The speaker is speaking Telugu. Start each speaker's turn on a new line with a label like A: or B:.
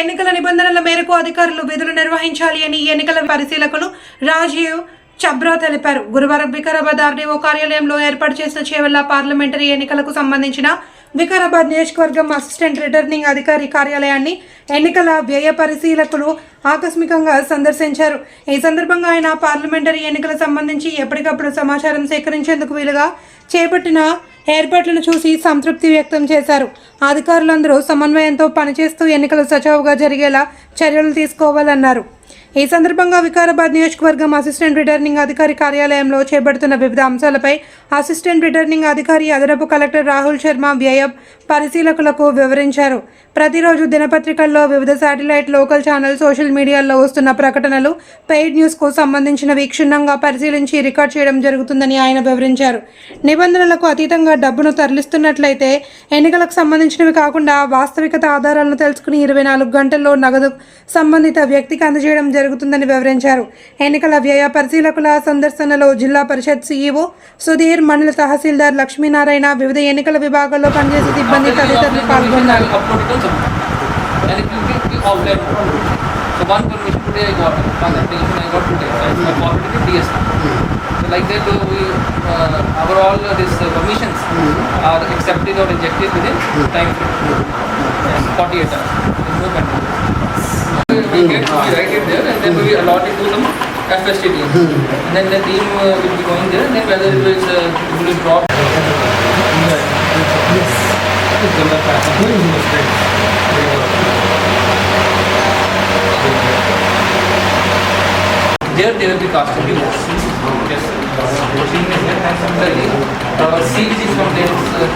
A: ఎన్నికల నిబంధనల మేరకు అధికారులు విధులు నిర్వహించాలి అని ఎన్నికల పరిశీలకులు రాజీవ్ చబ్రా తెలిపారు. గురువారం వికారాబాద్ ఆర్డీఓ కార్యాలయంలో ఏర్పాటు చేసిన చేవల్ల పార్లమెంటరీ ఎన్నికలకు సంబంధించిన వికారాబాద్ నియోజకవర్గం అసిస్టెంట్ రిటర్నింగ్ అధికారి కార్యాలయాన్ని ఎన్నికల వ్యయ పరిశీలకులు ఆకస్మికంగా సందర్శించారు. ఈ సందర్భంగా ఆయన పార్లమెంటరీ ఎన్నికల సంబంధించి ఎప్పటికప్పుడు సమాచారం సేకరించేందుకు వీలుగా చేపట్టిన ఏర్పాట్లను చూసి సంతృప్తి వ్యక్తం చేశారు. అధికారులందరూ సమన్వయంతో పనిచేస్తూ ఎన్నికలు సజావుగా జరిగేలా చర్యలు తీసుకోవాలన్నారు. ఈ సందర్భంగా వికారాబాద్ నియోజకవర్గం అసిస్టెంట్ రిటర్నింగ్ అధికారి కార్యాలయంలో చేపడుతున్న వివిధ అంశాలపై అసిస్టెంట్ రిటర్నింగ్ అధికారి అదనపు కలెక్టర్ రాహుల్ శర్మ వ్యయ పరిశీలకులకు వివరించారు. ప్రతిరోజు దినపత్రికల్లో వివిధ శాటిలైట్ లోకల్ ఛానల్ సోషల్ మీడియాల్లో వస్తున్న ప్రకటనలు పెయిడ్ న్యూస్కు సంబంధించినవి క్షుణ్ణంగా పరిశీలించి రికార్డ్ చేయడం జరుగుతుందని ఆయన వివరించారు. నిబంధనలకు అతీతంగా డబ్బును తరలిస్తున్నట్లయితే ఎన్నికలకు సంబంధించినవి కాకుండా వాస్తవికత ఆధారాలను తెలుసుకుని ఇరవై నాలుగు గంటల్లో నగదు సంబంధిత వ్యక్తికి అందజేయడం జరుగుతుందని వివరించారు ఎన్నికల వ్యయ పరిశీలకుల సందర్శనలో జిల్లా పరిషత్ సీఈఓ సుధీర్ మండల తహసీల్దార్ లక్ష్మీనారాయణ వివిధ ఎన్నికల విభాగాల్లో పనిచేసే సిబ్బంది తదితరులు పాల్గొన్నారు
B: like that we uh, our all uh, this uh, permissions mm -hmm. are accepted or rejected within mm -hmm. time frame mm -hmm. We get, we write it there and then we allot it to some FST team. And then the team uh, will be going there and then whether it is, uh, it will drop. There they will be casting the votes. Yes. Voting is there and similarly, uh, series is from there, uh,